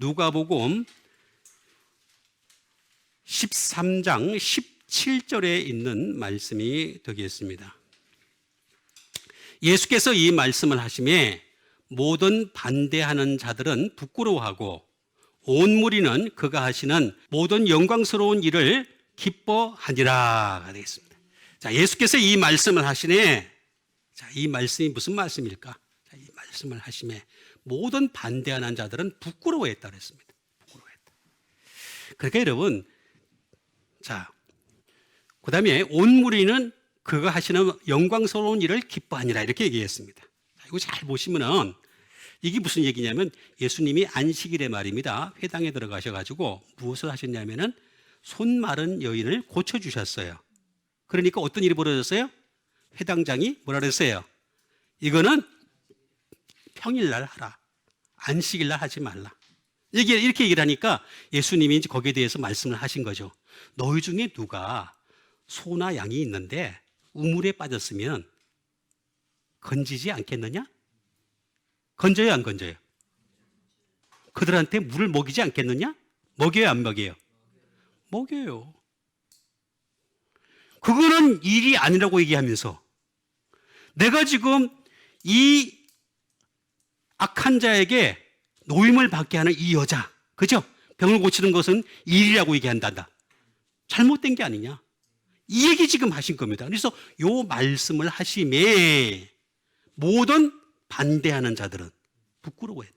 누가복음 13장 17절에 있는 말씀이 되겠습니다. 예수께서 이 말씀을 하심에 모든 반대하는 자들은 부끄러워하고 온 무리는 그가 하시는 모든 영광스러운 일을 기뻐하니라 되겠습니다. 자, 예수께서 이 말씀을 하시네. 자, 이 말씀이 무슨 말씀일까? 말씀을 하심에 모든 반대하는 자들은 부끄러워했다 그랬습니다. 부끄러워했다. 그러니까 여러분, 자, 그 다음에 온 무리는 그가 하시는 영광스러운 일을 기뻐하니라 이렇게 얘기했습니다. 자, 이거 잘 보시면은 이게 무슨 얘기냐면 예수님이 안식일에 말입니다. 회당에 들어가셔가지고 무엇을 하셨냐면은 손 마른 여인을 고쳐주셨어요. 그러니까 어떤 일이 벌어졌어요? 회당장이 뭐라 그랬어요? 이거는 평일날 하라. 안식일날 하지 말라. 이게 이렇게 얘기를 하니까 예수님이 이제 거기에 대해서 말씀을 하신 거죠. 너희 중에 누가 소나 양이 있는데 우물에 빠졌으면 건지지 않겠느냐? 건져요, 안 건져요? 그들한테 물을 먹이지 않겠느냐? 먹여요, 안 먹여요? 먹여요. 그거는 일이 아니라고 얘기하면서 내가 지금 이 악한 자에게 노임을 받게 하는 이 여자, 그죠? 병을 고치는 것은 일이라고 얘기한단다. 잘못된 게 아니냐? 이 얘기 지금 하신 겁니다. 그래서 요 말씀을 하심에 모든 반대하는 자들은 부끄러워했다.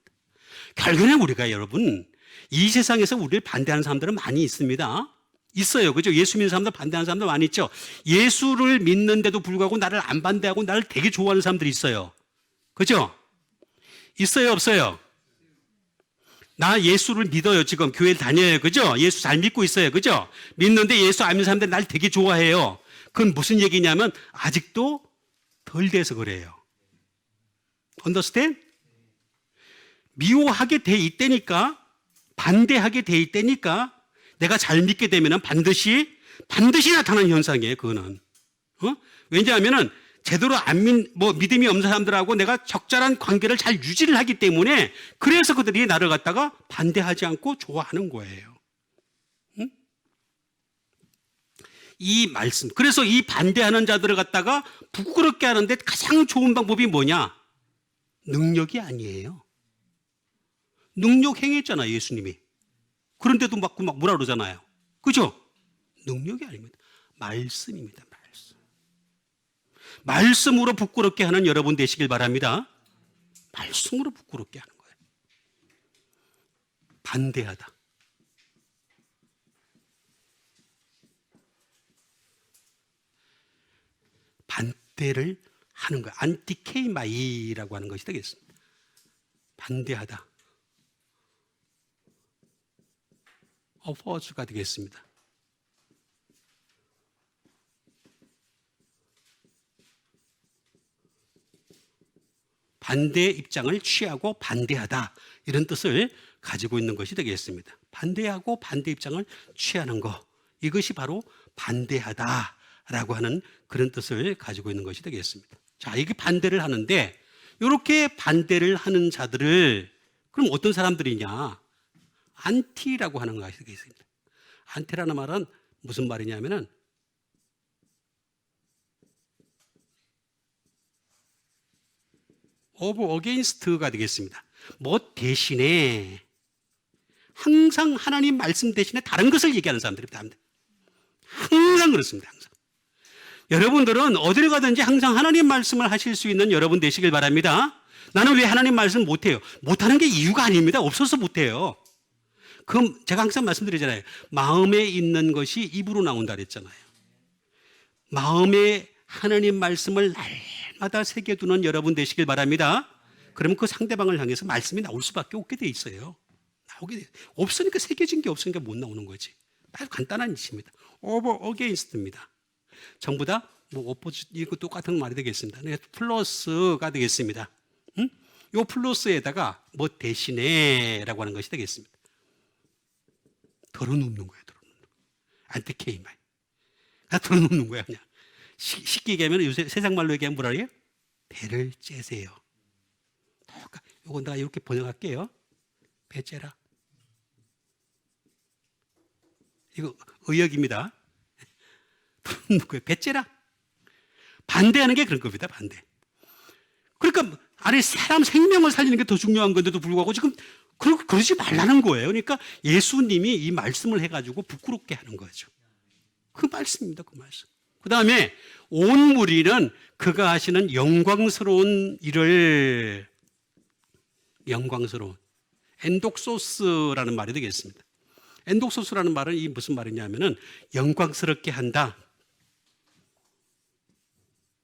결국에는 우리가 여러분 이 세상에서 우리를 반대하는 사람들은 많이 있습니다. 있어요. 그죠? 예수 믿는 사람들 반대하는 사람들 많이 있죠. 예수를 믿는데도 불구하고 나를 안 반대하고 나를 되게 좋아하는 사람들이 있어요. 그죠? 있어요, 없어요? 나 예수를 믿어요. 지금 교회 다녀요. 그죠? 예수 잘 믿고 있어요. 그죠? 믿는데 예수 안 믿는 사람들 날 되게 좋아해요. 그건 무슨 얘기냐면 아직도 덜 돼서 그래요. 언더스탠? 미워하게 돼 있다니까 반대하게 돼 있다니까 내가 잘 믿게 되면 반드시 반드시 나타나는 현상이에요. 그거는 어? 왜냐하면은 제대로 안 믿, 뭐 믿음이 없는 사람들하고 내가 적절한 관계를 잘 유지를 하기 때문에 그래서 그들이 나를 갖다가 반대하지 않고 좋아하는 거예요. 응? 이 말씀. 그래서 이 반대하는 자들을 갖다가 부끄럽게 하는데 가장 좋은 방법이 뭐냐? 능력이 아니에요. 능력 행했잖아요, 예수님이. 그런데도 막, 막 뭐라 그러잖아요. 그죠? 능력이 아닙니다. 말씀입니다, 말씀. 말씀으로 부끄럽게 하는 여러분 되시길 바랍니다. 말씀으로 부끄럽게 하는 거예요. 반대하다. 반대를 하는 거예요. 안티케이마이라고 하는 것이 되겠습니다. 반대하다. 어퍼즈가 되겠습니다. 반대 입장을 취하고 반대하다 이런 뜻을 가지고 있는 것이 되겠습니다. 반대하고 반대 입장을 취하는 것 이것이 바로 반대하다 라고 하는 그런 뜻을 가지고 있는 것이 되겠습니다. 자, 이게 반대를 하는데 이렇게 반대를 하는 자들을 그럼 어떤 사람들이냐? 안티라고 하는 것이 되겠습니다. 안티라는 말은 무슨 말이냐면은 오브 어게인스트가 되겠습니다. 뭐 대신에 항상 하나님 말씀 대신에 다른 것을 얘기하는 사람들입니다. 항상 그렇습니다. 항상. 여러분들은 어디를 가든지 항상 하나님 말씀을 하실 수 있는 여러분 되시길 바랍니다. 나는 왜 하나님 말씀 못해요? 못하는 게 이유가 아닙니다. 없어서 못해요. 그럼 제가 항상 말씀드리잖아요. 마음에 있는 것이 입으로 나온다 그랬잖아요. 마음에 하나님 말씀을 날 마다 새겨두는 여러분 되시길 바랍니다. 그러면 그 상대방을 향해서 말씀이 나올 수밖에 없게 돼 있어요. 나오게 돼. 없으니까 새겨진 게 없으니까 못 나오는 거지. 아주 간단한 이치입니다. over against입니다. 전부 다뭐 오포지 이거 똑같은 말이 되겠습니다. 네, 플러스가 되겠습니다. 응? 요 플러스에다가 뭐 대신에라고 하는 것이 되겠습니다. 덜어놓는 거예요. 덜어놓는 거. 안티케이만. 다 덜어놓는 거야 그냥. 시- 쉽게 얘기하면 요새 세상 말로 얘기하면 뭐라 그래요? 배를 째세요. 요건 내가 이렇게 번역할게요. 배 째라. 이거 의역입니다. 그 배째라. 반대하는 게 그런 겁니다. 반대. 그러니까 아니 사람 생명을 살리는 게 더 중요한 건데도 불구하고 지금 그러, 그러지 말라는 거예요. 그러니까 예수님이 이 말씀을 해가지고 부끄럽게 하는 거죠. 그 말씀입니다. 그 말씀. 그 다음에 온 무리는 그가 하시는 영광스러운 일을 영광스러운 엔독소스라는 말이 되겠습니다. 엔독소스라는 말은 이 무슨 말이냐면은 영광스럽게 한다.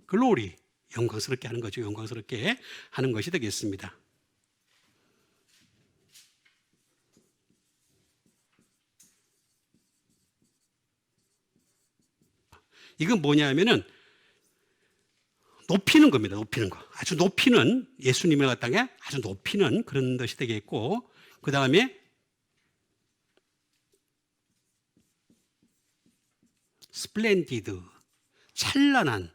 글로리 영광스럽게 하는 거죠. 영광스럽게 하는 것이 되겠습니다. 이건 뭐냐면은 높이는 겁니다. 높이는 거. 아주 높이는 예수님을 갖다가 아주 높이는 그런 것이 되겠고 그 다음에 스플렌디드 찬란한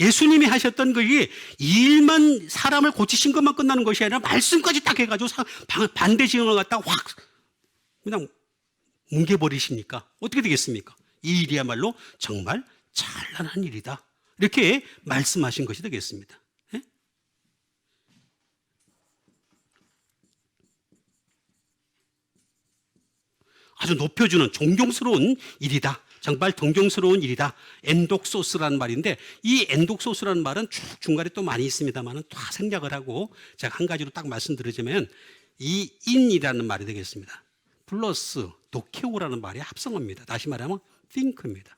예수님이 하셨던 그게 일만 사람을 고치신 것만 끝나는 것이 아니라 말씀까지 딱 해가지고 반대 지형을 갖다 확 그냥 뭉개버리시니까 어떻게 되겠습니까? 이 일이야말로 정말 찬란한 일이다. 이렇게 말씀하신 것이 되겠습니다. 예? 아주 높여주는 존경스러운 일이다. 정말 존경스러운 일이다. 엔독소스라는 말인데 이 엔독소스라는 말은 쭉 중간에 또 많이 있습니다만은 다 생략을 하고 제가 한 가지로 딱 말씀드리자면 이 인이라는 말이 되겠습니다. 플러스 도케오라는 말이 합성어입니다. 다시 말하면 think입니다.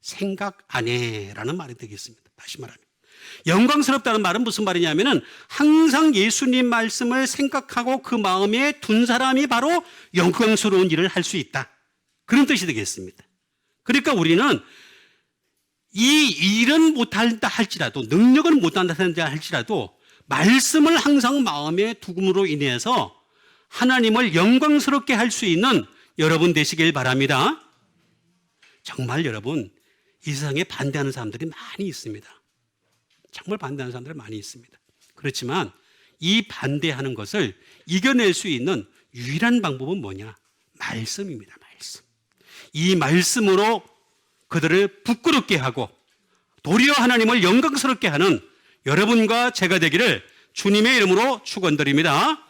생각 안에라는 말이 되겠습니다. 다시 말하면. 영광스럽다는 말은 무슨 말이냐면은 항상 예수님 말씀을 생각하고 그 마음에 둔 사람이 바로 영광스러운 일을 할 수 있다. 그런 뜻이 되겠습니다. 그러니까 우리는 이 일은 못한다 할지라도 능력은 못한다 할지라도 말씀을 항상 마음에 두금으로 인해서 하나님을 영광스럽게 할 수 있는 여러분 되시길 바랍니다. 정말 여러분 이 세상에 반대하는 사람들이 많이 있습니다. 정말 반대하는 사람들이 많이 있습니다. 그렇지만 이 반대하는 것을 이겨낼 수 있는 유일한 방법은 뭐냐? 말씀입니다. 말씀. 이 말씀으로 그들을 부끄럽게 하고 도리어 하나님을 영광스럽게 하는 여러분과 제가 되기를 주님의 이름으로 축원드립니다.